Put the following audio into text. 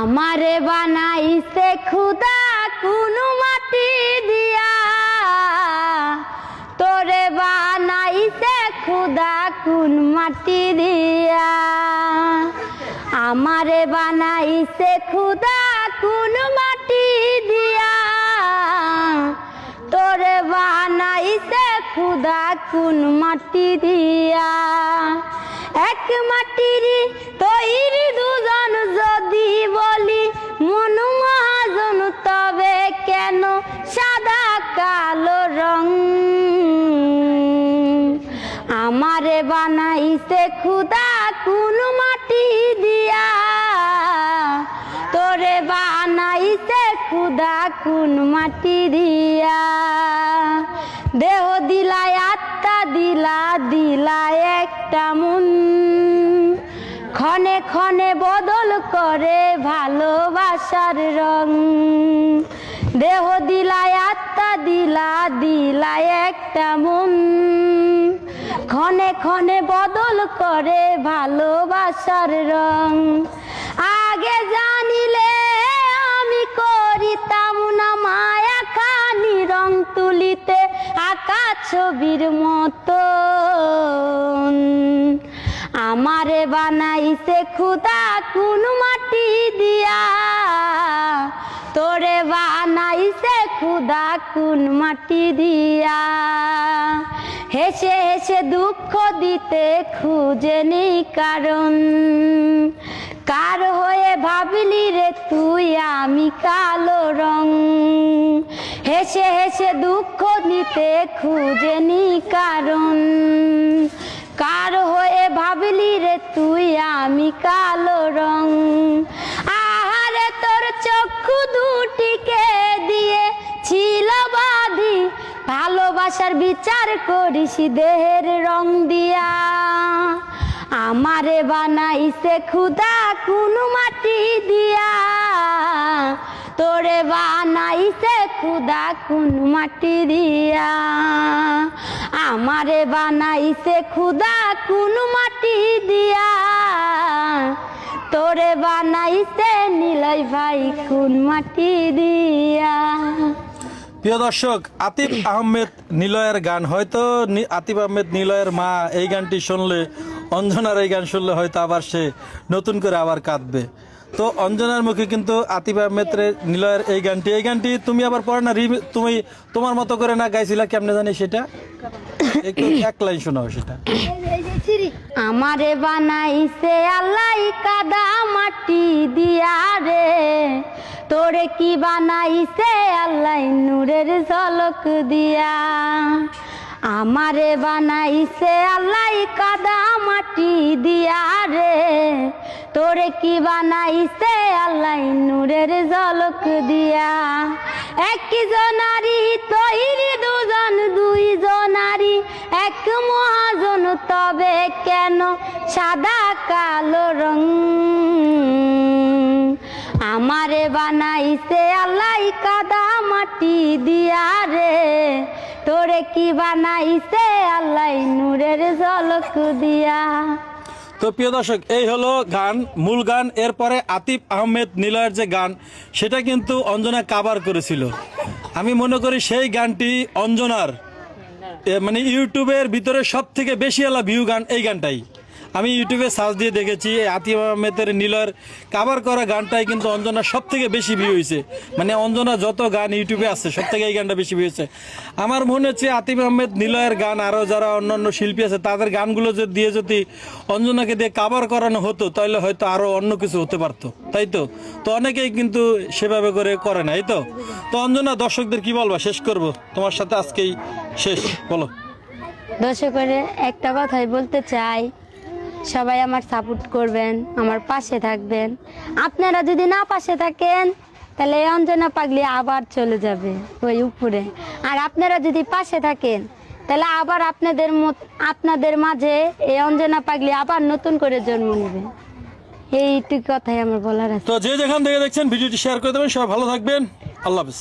আমারে বানাইছে খুদা কোন মাটি দিয়া। তোরে বানাইছে খুদা কোন মাটি দিয়া। আমারে বানাইছে খুদা কোন মাটি দিয়া। তোরে বানাইছে খুদা কোন মাটি দিয়া। এক মাটির তৈরি দুজন আমারে বানাইছে খুদা কোন মাটি দিয়া। তোরে বানাইছে খুদা কোন মাটি দিয়া। দেহ দিলায়, আত্মা দিলা, দিলায় একটা মন। ক্ষণে ক্ষণে বদল করে ভালোবাসার রং। দেহ দিলায়, আত্মা দিলা, দিলায় একটা মন। ক্ষণে ক্ষণে বদল করে ভালোবাসার রং। আগে জানিলে আমি করিতাম না মায়া খানি রং তুলিতে আঁকা ছবির মতো আমারে বানাইছে খুদা কোন মাটি দিয়া। তোরে বানাইছে খুদা কোন মাটি দিয়া। হেসে হেসে দুঃখ দিতে খুঁজে নেই কারণ। কার হয়ে ভাবলি রে তুই আমি কালো রং? হেসে হেসে দুঃখ দিতে খুঁজে নি কারণ। কার হয়ে ভাবলি রে তুই আমি কালো রং? ভালোবাসার বিচার করিস, দেহের রং দিয়া। আমারে বানাইছে খুদা কোন মাটি দিয়া। তোরে বানাইছে খুদা কোন মাটি দিয়া। আমারে বানাইছে খুদা কোন মাটি দিয়া। তোরে বানাইছে নিলয় ভাই কোন মাটি দিয়া। প্রিয় দর্শক, আতিফ আহমেদ নিলয়ের গান, হয়তো আতিফ আহমেদ নিলয়ের মা এই গানটি শুনলে, অঞ্জনার এই গান শুনলে হয়তো আবার সে নতুন করে আবার কাঁদবে। তো অঞ্জনার মুখে কিন্তু আতিফ আহমেদ নিলয়ের এই গানটি। এই গানটি তুমি আবার পড়ে না তুমি তোমার মতো করে না গাইছিলা, কেমনে জানি সেটা? এক লাইন শোনাও সেটা। আমারে বানাইছে আল্লাহ কাদা মাটি দিয়া রে। তোরে কি বানাইছে আল্লাহ নূরের ঝলক দিয়া। আমারে বানাইছে আল্লাহ কাদা মাটি দিয়া রে। তোরে কি বানাইছে আল্লাহ নূরের ঝলক দিয়া। এক জনারি তৈরি, দুজন, দুই জনারি। এক মহাজন, তবে কেন সাদা কালো রং বানাইছে আল্লাহ কাদা মাটি দিয়া রে। তোরে কি বানাইছে আল্লাহ নূরের ঝলক দিয়া। তো প্রিয় দর্শক, এই হলো গান, মূল গান, এরপরে আতিফ আহমেদ নিলয়ের যে গান, সেটা কিন্তু অঞ্জনা কাবার করেছিল। আমি মনে করি সেই গানটি অঞ্জনার মানে ইউটিউবের ভিতরে সব থেকে বেশি এলা ভিউ গান এই গানটাই। আমি ইউটিউবে সার্চ দিয়ে দেখেছি, আতিফ আহমেদের নীলয়ের কাভার করা গানটাই কিন্তু অঞ্জনা সব থেকে বেশি ভিউ হয়েছে মানে অঞ্জনা যত গান ইউটিউবে আছে সব থেকে এই গানটা বেশি ভিউ হয়েছে আমার মনে হচ্ছে আতিফ আহমেদ নিলয়ের গান আরও যারা অন্যান্য শিল্পী আছে, তাদের গানগুলো যদি দিয়ে যদি অঞ্জনাকে দিয়ে কাভার করানো হতো তাহলে হয়তো আরও অন্য কিছু হতে পারতো। তাই তো? তো অনেকেই কিন্তু সেভাবে করে করে না, এই তো? তো অঞ্জনা, দর্শকদের কি বলবা? শেষ করব। তোমার সাথে আজকেই শেষ, বলো। দর্শকের একটা কথাই বলতে চাই। সবাই আমার সাপোর্ট করবেন, আমার পাশে থাকবেন। আপনারা যদি না পাশে থাকেন, তাহলে অঞ্জনা পাগলি আবার চলে যাবে ওই উপরে। আর আপনারা যদি পাশে থাকেন, তাহলে আবার আপনাদের আপনাদের মাঝে এই অঞ্জনা পাগলি আবার নতুন করে জন্ম নেবে। এইটুকু কথাই আমার বলার আছে। তো যে যেখান থেকে দেখছেন, ভিডিওটি শেয়ার করে দেবেন। সবাই ভালো থাকবেন। আল্লাহ হাফিজ।